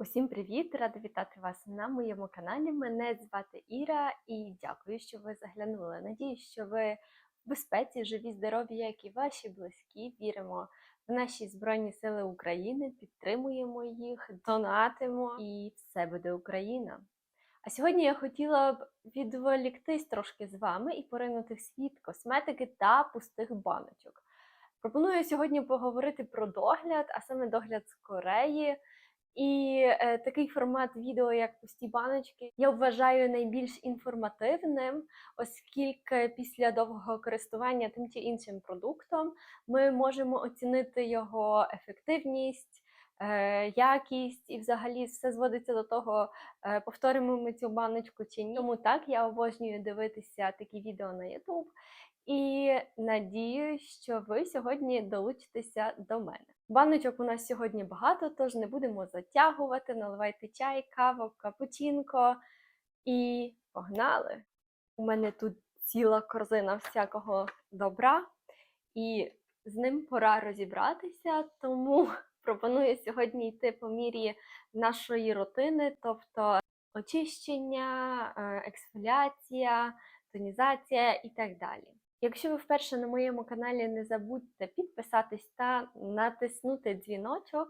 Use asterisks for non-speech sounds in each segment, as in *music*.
Усім привіт! Рада вітати вас на моєму каналі. Мене звати Іра і дякую, що ви заглянули. Надіюсь, що ви в безпеці, живі, здорові, як і ваші близькі. Віримо в наші Збройні Сили України, підтримуємо їх, донатимо і все буде Україна. А сьогодні я хотіла б відволіктись трошки з вами і поринути в світ косметики та пустих баночок. Пропоную сьогодні поговорити про догляд, а саме догляд з Кореї. І е, такий формат відео, як пусті баночки, я вважаю найбільш інформативним, оскільки після довгого користування тим чи іншим продуктом ми можемо оцінити його ефективність, е, якість і взагалі все зводиться до того, е, повторимо ми цю баночку чи ні. Тому так я обожнюю дивитися такі відео на YouTube. І надіюсь, що ви сьогодні долучитеся до мене. Баночок у нас сьогодні багато, тож не будемо затягувати. Наливайте чай, каву, капучинко і погнали! У мене тут ціла корзина всякого добра, і з ним пора розібратися, тому *laughs* пропоную сьогодні йти по мірі нашої рутини, тобто очищення, е, ексфоліація, тонізація і так далі. Якщо ви вперше на моєму каналі, не забудьте підписатись та натиснути дзвіночок,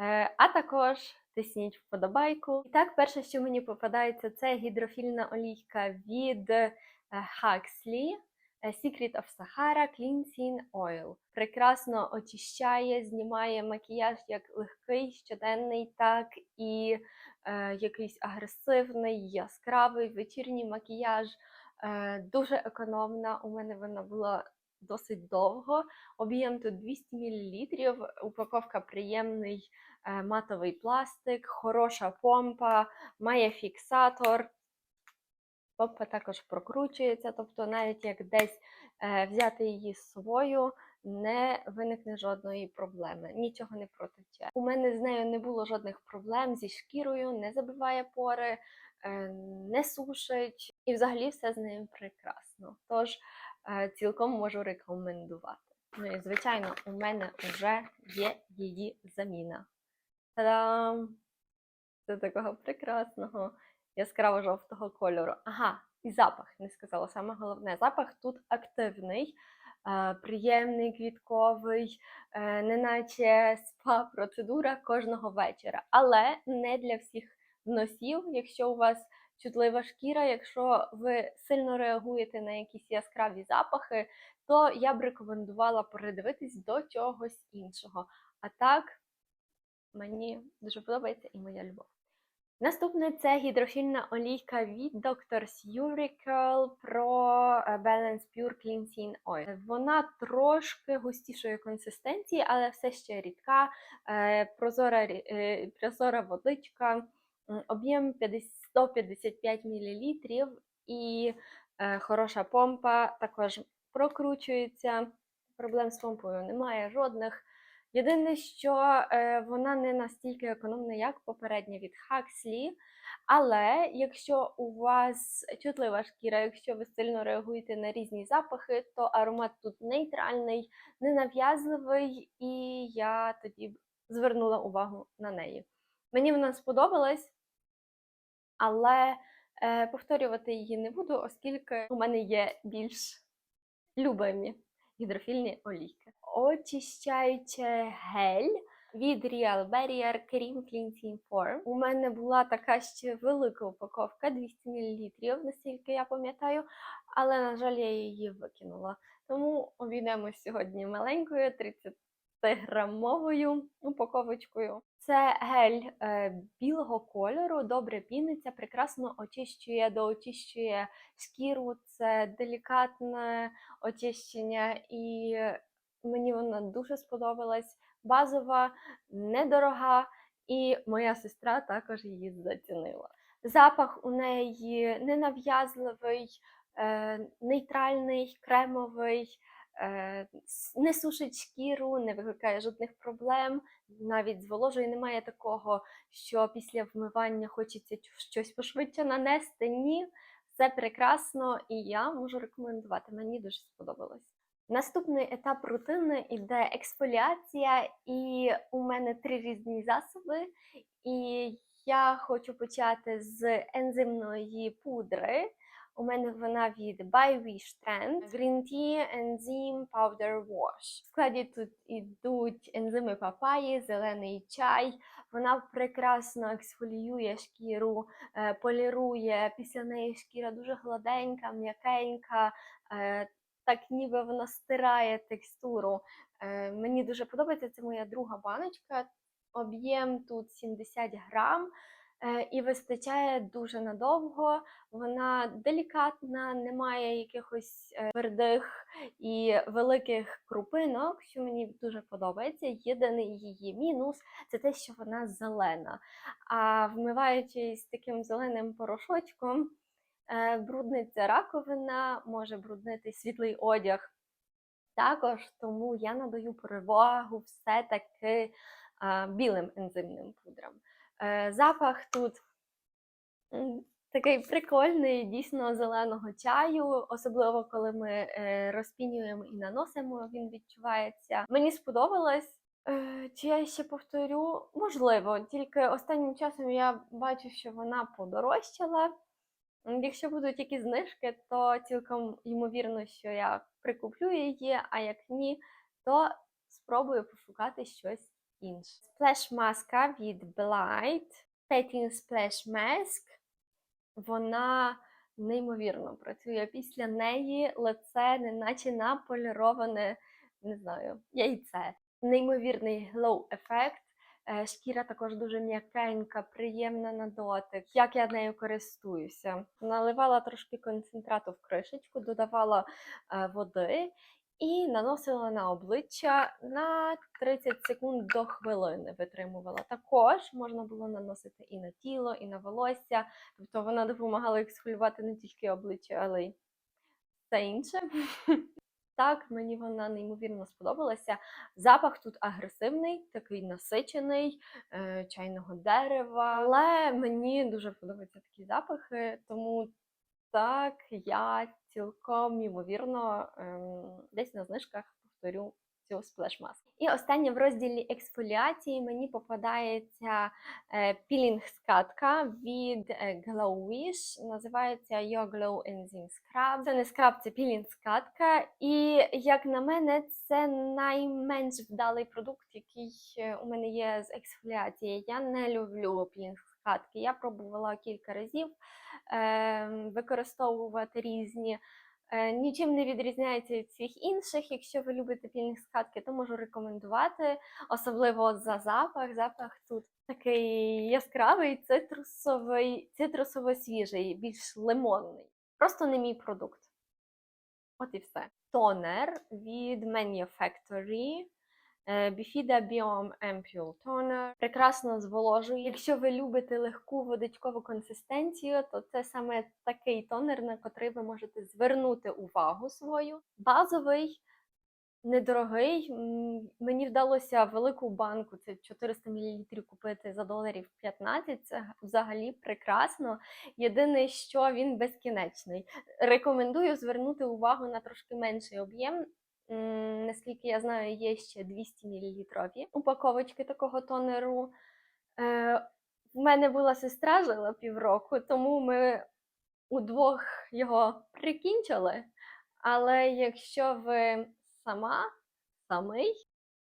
е, а також тисніть вподобайку. І так, перше, що мені попадається, це гідрофільна олійка від е, Huxley е, Secret of Sahara Cleansing Oil. Прекрасно очищає, знімає макіяж як легкий, щоденний, так і е, якийсь агресивний, яскравий вечірній макіяж. Е, Дуже економна. У мене вона була досить довго. Об'єм тут 200 мл, упаковка приємний е, матовий пластик, хороша помпа, має фіксатор. Помпа також прокручується, тобто навіть як десь е, взяти її з собою, не виникне жодної проблеми, нічого не протече. У мене з нею не було жодних проблем зі шкірою, не забиває пори, не сушить, і взагалі все з нею прекрасно. Тож е, цілком можу рекомендувати. Ну і звичайно, у мене вже є її заміна. Та-дам! Це такого прекрасного яскраво-жовтого кольору. Ага, і запах не сказала. Саме головне, запах тут активний, е, приємний, квітковий, е, неначе спа-процедура кожного вечора. Але не для всіх носів, якщо у вас чутлива шкіра, якщо ви сильно реагуєте на якісь яскраві запахи, то я б рекомендувала передивитись до чогось іншого. А так, мені дуже подобається і моя любов. Наступне це гідрофільна олійка від Doctor's Urical Pro Balance Pure Cleansing Oil. Вона трошки густішої консистенції, але все ще рідка, е, прозора, е, прозора водичка, об'єм 155 мл і хороша помпа також прокручується. Проблем з помпою немає жодних. Єдине, що е, вона не настільки економна, як попередня від Huxley, але якщо у вас чутлива шкіра, якщо ви сильно реагуєте на різні запахи, то аромат тут нейтральний, ненав'язливий, і я тоді звернула увагу на неї. Мені вона сподобалась, але е, повторювати її не буду, оскільки у мене є більш любимі гідрофільні олійки. Очищаюче гель від Real Barrier Cream Cleansing Form. У мене була така ще велика упаковка 200 мл, наскільки я пам'ятаю, але, на жаль, я її викинула. Тому обійдемось сьогодні маленькою 30-грамовою упаковочкою. Це гель е, білого кольору, добре піниться, прекрасно очищує, доочищує шкіру. Це делікатне очищення, і мені вона дуже сподобалась. Базова, недорога, і моя сестра також її зацінила. Запах у неї ненав'язливий, е, нейтральний, кремовий, е, не сушить шкіру, не викликає жодних проблем. Навіть зволожує немає такого, що після вмивання хочеться щось пошвидше нанести. Ні, все прекрасно, і я можу рекомендувати. Мені дуже сподобалось. Наступний етап рутини іде ексфоліація, і у мене три різні засоби. І я хочу почати з ензимної пудри. У мене вона від By Wish Trend Green Tea Enzyme Powder Wash. В складі тут ідуть ензими папаї, зелений чай. Вона прекрасно ексфоліює шкіру, е, полірує. Після неї шкіра дуже гладенька, м'якенька. е, Так ніби вона стирає текстуру. Е, Мені дуже подобається. Це моя друга баночка. Об'єм тут 70 грам. Е, І вистачає дуже надовго. Вона делікатна, немає якихось е, твердих і великих крупинок, що мені дуже подобається. Єдиний її мінус це те, що вона зелена. А вмиваючись таким зеленим порошочком, е, брудниться раковина, може бруднити світлий одяг. Також тому я надаю перевагу все-таки білим ензимним пудрам. Е, Запах тут такий прикольний, дійсно зеленого чаю, особливо коли ми е, розпінюємо і наносимо, він відчувається. Мені сподобалось. Е, Чи я ще повторю? Можливо, тільки останнім часом я бачу, що вона подорожчала. Якщо будуть якісь знижки, то цілком ймовірно, що я прикуплю її, а як ні, то спробую пошукати щось інше. Сплеш маска від Blight Petting Splash Mask. Вона неймовірно працює. Після неї лице неначе наполіроване, не знаю, яйце. Неймовірний glow ефект. Шкіра також дуже м'якенька, приємна на дотик. Як я нею користуюся? Наливала трошки концентрату в кришечку, додавала е, води і наносила на обличчя на 30 секунд до хвилини витримувала. Також можна було наносити і на тіло, і на волосся. Тобто вона допомагала ексфолювати не тільки обличчя, але й все інше. *laughs* Так, мені вона неймовірно сподобалася. Запах тут агресивний, такий насичений, е, чайного дерева. Але мені дуже подобаються такі запахи, тому так я цілком ймовірно ем, десь на знижках повторю цю сплеш маску. І останнє в розділі ексфоліації мені попадається е, пілінг-скатка від е, Glow Wish. Називається Your Glow Enzyme Scrub. Це не скраб, це пілінг-скатка. І як на мене, це найменш вдалий продукт, який е, у мене є з ексфоліації. Я не люблю пілінг-скатки. Я пробувала кілька разів е, використовувати різні. Е, Нічим не відрізняється від всіх інших. Якщо ви любите пілінг скатки, то можу рекомендувати, особливо за запах. Запах тут такий яскравий, цитрусовий, цитрусово свіжий, більш лимонний. Просто не мій продукт. От і все. Тонер від Manufactory. Е, Bifida Biome Ampule Toner. Прекрасно зволожує. Якщо ви любите легку водичкову консистенцію, то це саме такий тонер, на котрий ви можете звернути увагу свою. Базовий, недорогий. Мені вдалося велику банку, це 400 мл купити за доларів 15. Це взагалі прекрасно. Єдине, що він безкінечний. Рекомендую звернути увагу на трошки менший об'єм. Наскільки я знаю, є ще 200 мл упаковочки такого тонеру. Е, в мене була сестра, жила півроку, тому ми удвох його прикінчили. Але якщо ви сама, самий,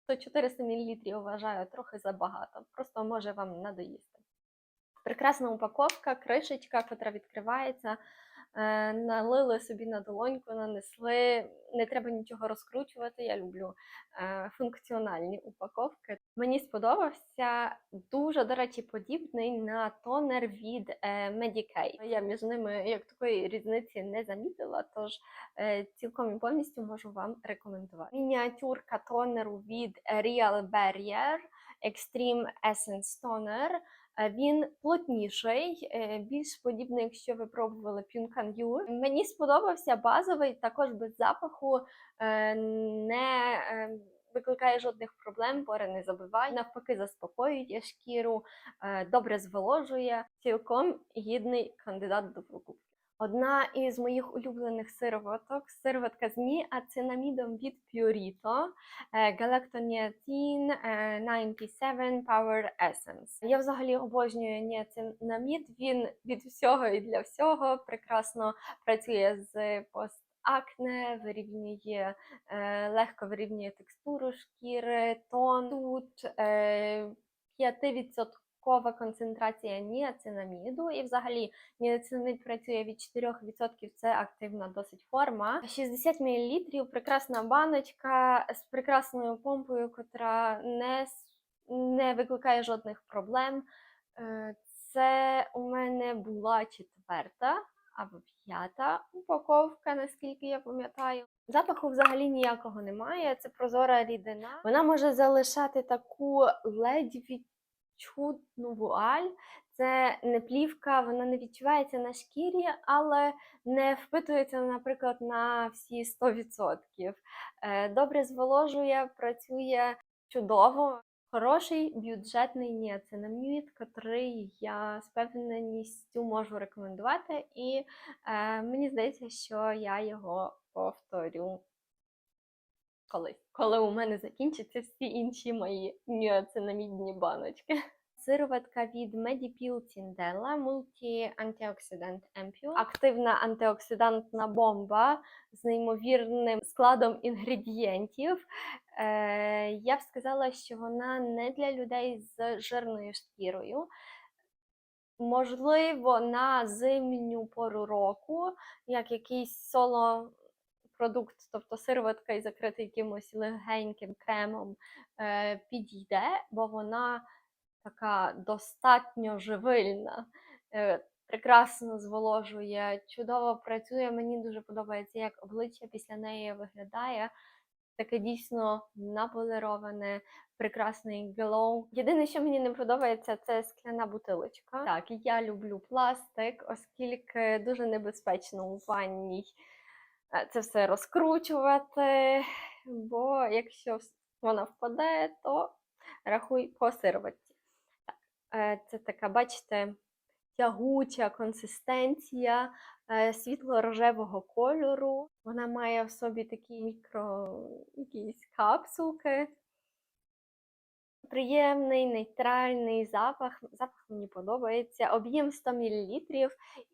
то 400 мл вважаю трохи забагато. Просто може вам надоїсти. Прекрасна упаковка, кришечка, котра відкривається. Е, налили собі на долоньку, нанесли. Не треба нічого розкручувати. Я люблю е, функціональні упаковки. Мені сподобався дуже, до речі, подібний на тонер від е, Medicate. Я між ними як такої різниці не замітила, тож цілком і повністю можу вам рекомендувати. Мініатюрка тонеру від Real Barrier Extreme Essence Toner. Е, Він плотніший, е, більш подібний, якщо ви пробували Пюнкан Ю. Мені сподобався базовий, також без запаху, е, не викликає жодних проблем, пори не забиває, навпаки, заспокоює шкіру, добре зволожує. Цілком гідний кандидат до покупки. Одна із моїх улюблених сироваток сироватка з ніацинамідом від Purito е, Galactoniacin е, 97 Power Essence. Я взагалі обожнюю ніацинамід. Він від всього і для всього прекрасно працює з постакне, вирівнює е, легко вирівнює текстуру шкіри, тон. Тут е, 5% Кова концентрація ніацинаміду, і взагалі ніацинамід працює від 4%, це активна досить форма. 60 мл, прекрасна баночка з прекрасною помпою, котра не, не викликає жодних проблем. Е, Це у мене була четверта або п'ята упаковка, наскільки я пам'ятаю. Запаху взагалі ніякого немає. Це прозора рідина. Вона може залишати таку ледь відчутну вуаль. Це не плівка, вона не відчувається на шкірі, але не впитується, наприклад, на всі 100%. Е, Добре зволожує, працює чудово. Хороший бюджетний ніацинамід, котрий я з певненістю можу рекомендувати, і е, мені здається, що я його повторю колись, коли у мене закінчаться всі інші мої ніацинамідні баночки. Сироватка від Medipil Tindella Multi Antioxidant Ampule. Активна антиоксидантна бомба з неймовірним складом інгредієнтів. Е, я б сказала, що вона не для людей з жирною шкірою. Можливо, на зимню пору року, як якийсь соло продукт, тобто сироватка і закритий якимось легеньким кремом, е, підійде, бо вона така достатньо живильна, е, прекрасно зволожує, чудово працює. Мені дуже подобається, як обличчя після неї виглядає. Таке дійсно наполіроване, прекрасний glow. Єдине, що мені не подобається, це скляна бутилочка. Так, я люблю пластик, оскільки дуже небезпечно у ванній це все розкручувати, бо якщо вона впаде, то рахуй по сироватці. Е, це така, бачите, тягуча консистенція е, світло-рожевого кольору. Вона має в собі такі мікро якісь капсулки. Приємний, нейтральний запах. Запах мені подобається. Об'єм 100 мл.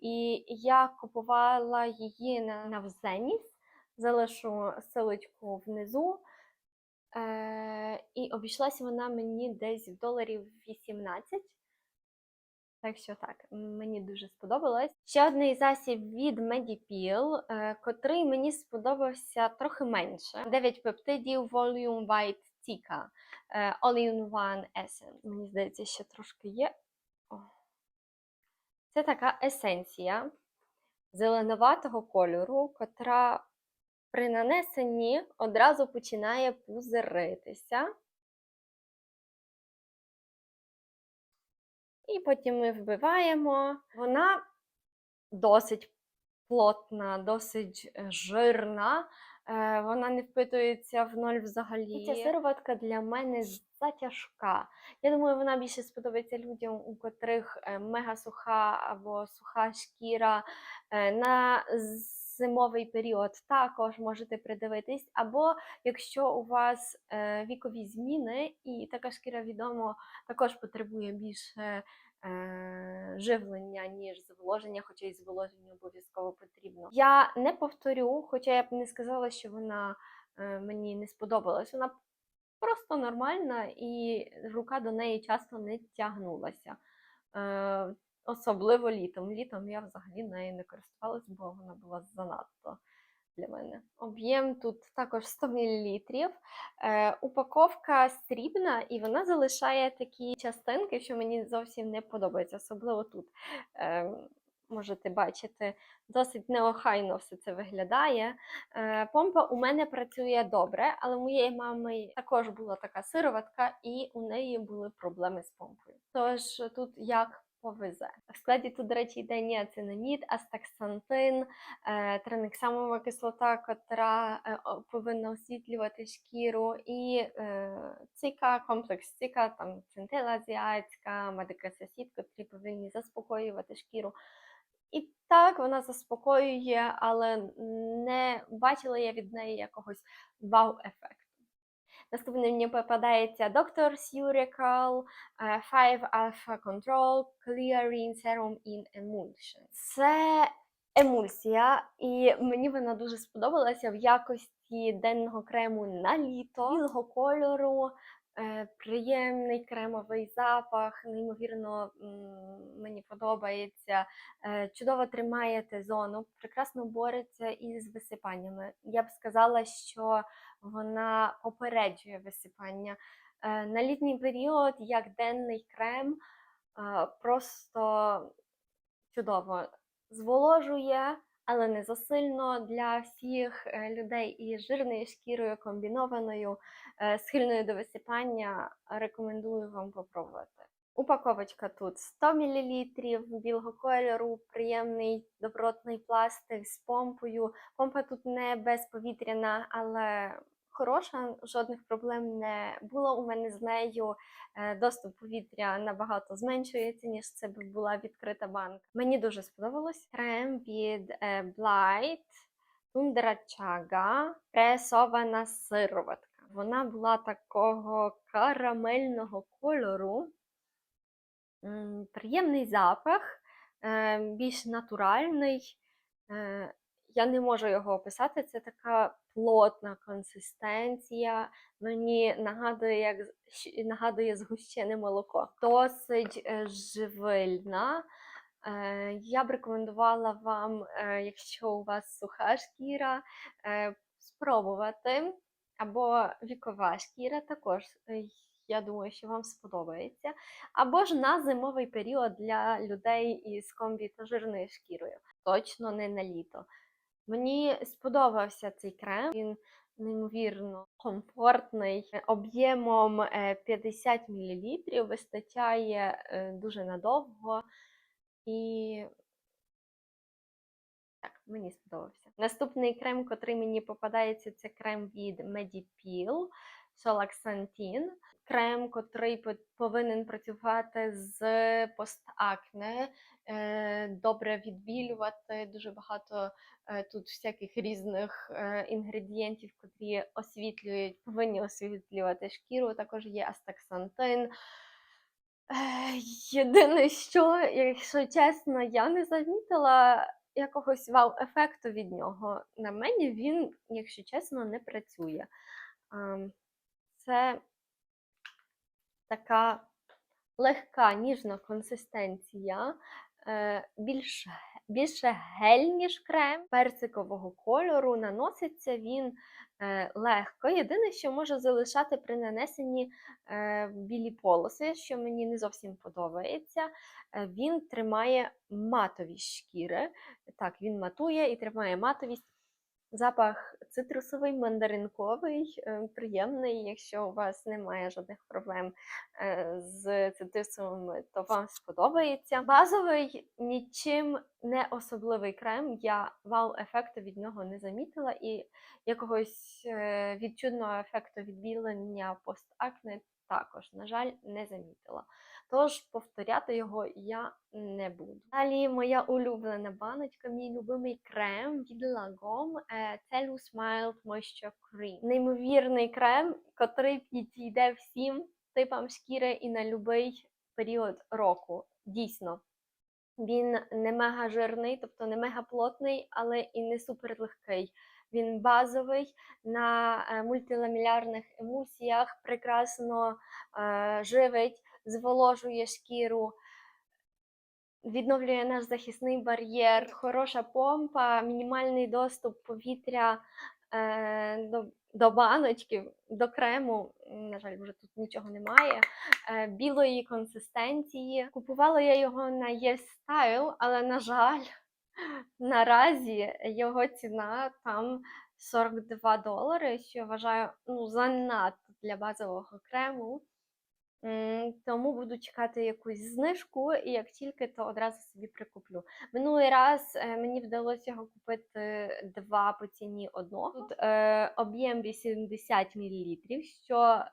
І я купувала її на Навзеніс. Залишу силочку внизу. Е, і обійшлася вона мені десь в доларів 18. Так що так, мені дуже сподобалось. Ще один засіб від Medipil, е, котрий мені сподобався трохи менше. 9 пептидів Volume White Tika е, All-in-One Essence. Мені здається, ще трошки є. Це така есенція зеленуватого кольору, котра при нанесенні одразу починає пузиритися. І потім ми вбиваємо. Вона досить плотна, досить е, жирна. Е, Вона не впитується в ноль взагалі. Ця сироватка для мене затяжка. Я думаю, вона більше сподобається людям, у котрих е, мега суха або суха шкіра. Е, На зимовий період також можете придивитись. Або якщо у вас вікові зміни, і така шкіра відомо також потребує більше живлення, ніж зволоження, хоча й зволоження обов'язково потрібно. Я не повторю, хоча я б не сказала, що вона е, мені не сподобалась. Вона просто нормальна, і рука до неї часто не тягнулася. Е, особливо літом. Літом я взагалі нею не користувалась, бо вона була занадто для мене. Об'єм тут також 100 мл. Е, упаковка срібна, і вона залишає такі частинки, що мені зовсім не подобається, особливо тут. Е, можете бачити, досить неохайно все це виглядає. Е, помпа у мене працює добре, але у моєї мами також була така сироватка, і у неї були проблеми з помпою. Тож тут як повезе. В складі тут, до речі, йде ніацинамід, астаксантин, е, транексамова кислота, котра е, повинна освітлювати шкіру, і е, ціка, комплекс ціка, там цинтила азіатська, медикасасід, котрі повинні заспокоювати шкіру. І так, вона заспокоює, але не бачила я від неї якогось вау-ефекту. Наступним мені попадається Dr. Surical Five Alpha Control Clearing Serum in Emulsion. Це емульсія, і мені вона дуже сподобалася в якості денного крему на літо, білого кольору, е, приємний кремовий запах, неймовірно мені подобається. Е, Чудово тримає Т-зону, прекрасно бореться із висипаннями. Я б сказала, що вона попереджує висипання. Е, На літній період, як денний крем, е, просто чудово зволожує, але не засильно для всіх е, людей із жирною шкірою комбінованою, е, схильною до висипання. Рекомендую вам попробувати. Упаковочка тут 100 мл білого кольору, приємний добротний пластик з помпою. Помпа тут не безповітряна, але хороша, жодних проблем не було у мене з нею. Е, Доступ повітря набагато зменшується, ніж це б була відкрита банка. Мені дуже сподобалось крем від е, Blight Chaga пресована сироватка. Вона була такого карамельного кольору. Приємний запах, е, більш натуральний. Я не можу його описати. Це така плотна консистенція. Мені нагадує, як нагадує згущене молоко. Досить е, живильна. Е, Я б рекомендувала вам, е, якщо у вас суха шкіра, спробувати. Або вікова шкіра також. Я думаю, що вам сподобається. Або ж на зимовий період для людей із комбі та жирною шкірою. Точно не на літо. Мені сподобався цей крем. Він неймовірно комфортний, е, об'ємом е, 50 мл, вистачає е, дуже надовго. І так, мені сподобався. Наступний крем, котрий мені попадається, це крем від Medipil Solaxanthin. Крем, котрий повинен працювати з постакне, е, добре відбілювати, дуже багато е, тут всяких різних е, інгредієнтів, котрі освітлюють, повинні освітлювати шкіру. Також є астаксантин. Єдине, що, якщо чесно, я не замітила якогось вау-ефекту від нього. На мені він, якщо чесно, не працює. Це така легка, ніжна консистенція, е, більш, більше гель, ніж крем, персикового кольору. Наноситься він е, легко. Єдине, що може залишати при нанесенні е, білі полоси, що мені не зовсім подобається. Він тримає матовість шкіри. Так, він матує і тримає матовість. Запах цитрусовий, мандаринковий, е, приємний. Якщо у вас немає жодних проблем е, з цитрусовими, то вам сподобається. Базовий нічим не особливий крем. Я вау-ефекту від нього не замітила, і якогось е, відчутного ефекту відбілення постакне також, на жаль, не замітила. Тож повторяти його я не буду. Далі моя улюблена баночка, мій любимий крем від Lagom е, Celus Mild Moisture Cream. Неймовірний крем, котрий підійде всім типам шкіри і на будь-який період року. Дійсно. Він не мега жирний, тобто не мега плотний, але і не супер легкий. Він базовий на е, мультиламілярних емульсіях, прекрасно е, живить, зволожує шкіру, відновлює наш захисний бар'єр, хороша помпа, мінімальний доступ повітря е, до, до баночки, до крему. На жаль, вже тут нічого немає. Е, білої консистенції. Купувала я його на YesStyle, але, на жаль, наразі його ціна там 42 долари, що я вважаю ну, занадто для базового крему. Тому буду чекати якусь знижку, і як тільки, то одразу собі прикуплю. Минулий раз е, мені вдалося його купити два по ціні одного. Тут е, об'єм 80 мл, що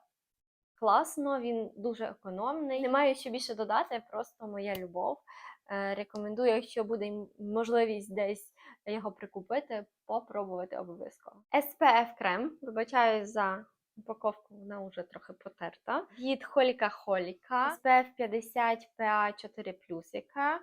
класно, він дуже економний. Немає що більше додати, просто моя любов. Е, Рекомендую, якщо буде можливість десь його прикупити, попробувати обов'язково. SPF крем, вибачаю за упаковку, вона вже трохи потерта. Від Холіка Холіка, SPF 50 PA 4 плюсика.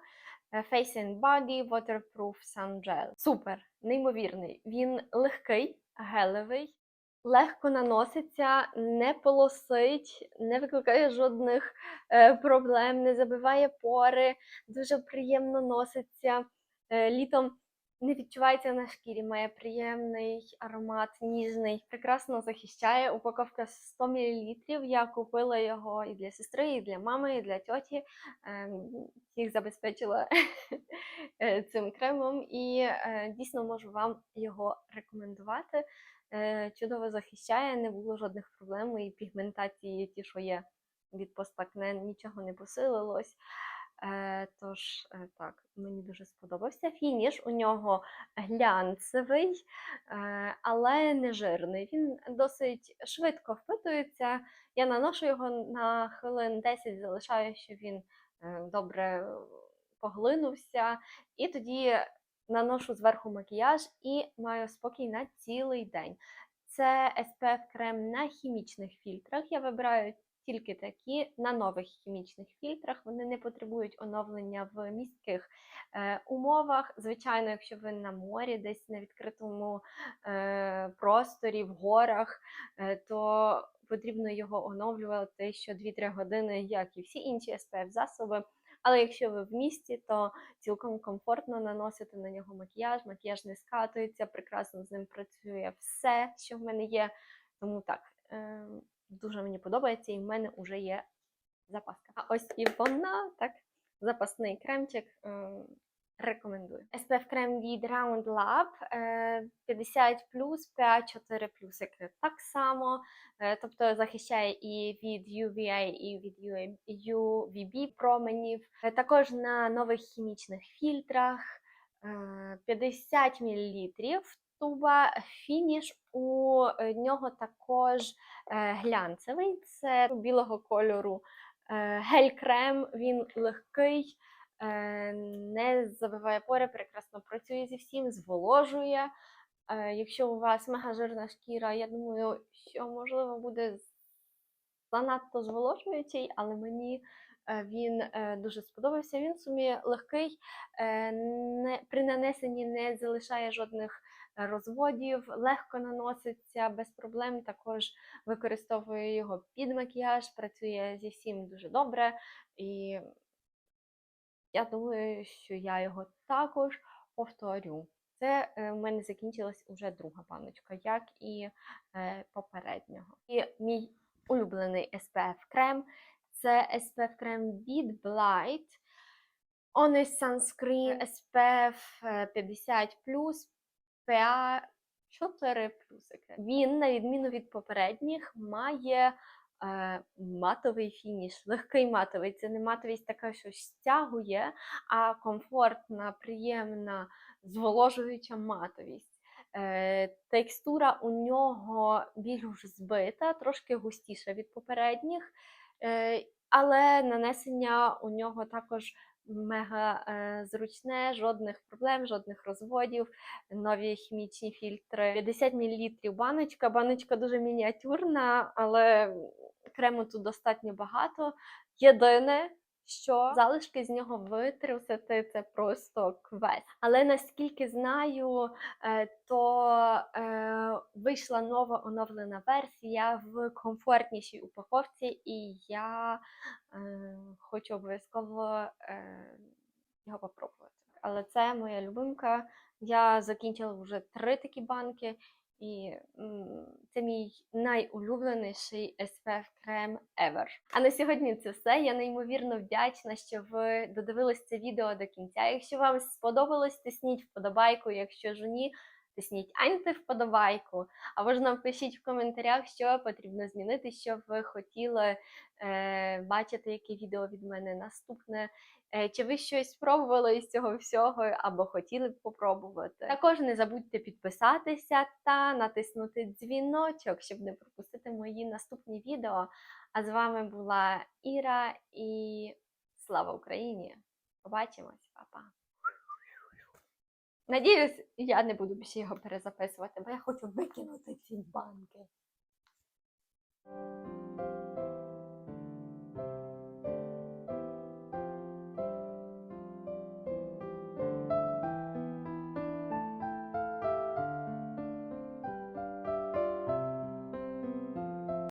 е, Face and Body Waterproof Sun Gel. Супер, неймовірний. Він легкий, гелевий, легко наноситься, не полосить, не викликає жодних е, проблем, не забиває пори, дуже приємно носиться. Е, літом не відчувається на шкірі, має приємний аромат, ніжний, прекрасно захищає. Упаковка 100 мл. Я купила його і для сестри, і для мами, і для тьоті. Ем, Їх забезпечила *laughs* е, цим кремом, і е, дійсно можу вам його рекомендувати. Е, Чудово захищає, не було жодних проблем, і пігментації, ті, що є від постакне, нічого не посилилось. Е, Тож, е, так, мені дуже сподобався. Фініш у нього глянцевий, е, але не жирний. Він досить швидко впитується. Я наношу його на хвилин 10, залишаю, щоб він добре поглинувся. І тоді наношу зверху макіяж і маю спокій на цілий день. Це SPF крем на хімічних фільтрах. Я вибираю тільки такі на нових хімічних фільтрах. Вони не потребують оновлення в міських е, умовах. Звичайно, якщо ви на морі, десь на відкритому е, просторі, в горах, е, то потрібно його оновлювати що 2-3 години, як і всі інші SPF засоби. Але якщо ви в місті, то цілком комфортно наносити на нього макіяж, макіяж не скатується, прекрасно з ним працює все, що в мене є. Тому так, е, дуже мені подобається, і в мене вже є запаска. А ось і вона, так, запасний кремчик. е, Рекомендую. SPF крем від Round Lab е, 50 PA 4 плюсики. Так само, е, тобто захищає і від UVA, і від UVB променів. Е, Також на нових хімічних фільтрах е, 50 мл. Туба фініш у е, нього також е, глянцевий, це білого кольору е, гель-крем, він легкий, не забиває пори, прекрасно працює зі всім, зволожує. Якщо у вас мега жирна шкіра, я думаю, що можливо буде занадто зволожуючий, але мені він дуже сподобався. Він в сумі легкий, при нанесенні не залишає жодних розводів, легко наноситься без проблем. Також використовую його під макіяж, працює зі всім дуже добре. І я думаю, що я його також повторю. Це е, в мене закінчилась уже друга баночка, як і е, попереднього. І мій улюблений SPF крем це SPF крем від Blight. Honest Sunscreen SPF е, 50 PA 4 плюсики. Він, на відміну від попередніх, має е, матовий фініш, легкий матовий. Це не матовість така, що стягує, а комфортна, приємна, зволожуюча матовість. Е, текстура у нього більш збита, трошки густіша від попередніх, е, але нанесення у нього також мега е, зручне, жодних проблем, жодних розводів, нові хімічні фільтри. 50 мл баночка. Баночка дуже мініатюрна, але крему тут достатньо багато. Єдине, що залишки з нього витрусити це просто квест. Але наскільки знаю, е, то е, вийшла нова оновлена версія в комфортнішій упаковці, і я е, хочу обов'язково його попробувати. Але це моя любимка. Я закінчила вже три такі банки, і це мій найулюбленіший SPF крем ever. А на сьогодні це все. Я неймовірно вдячна, що ви додивились це відео до кінця. Якщо вам сподобалось, тисніть вподобайку. Якщо ж ні, тисніть анти вподобайку. Або ж напишіть в коментарях, що потрібно змінити, що ви хотіли е, бачити, яке відео від мене наступне. Е, Чи ви щось спробували із цього всього або хотіли б попробувати? Також не забудьте підписатися та натиснути дзвіночок, щоб не пропустити мої наступні відео. А з вами була Іра і слава Україні! Побачимось, па-па! Надіюсь, я не буду більше його перезаписувати, бо я хочу викинути ці банки.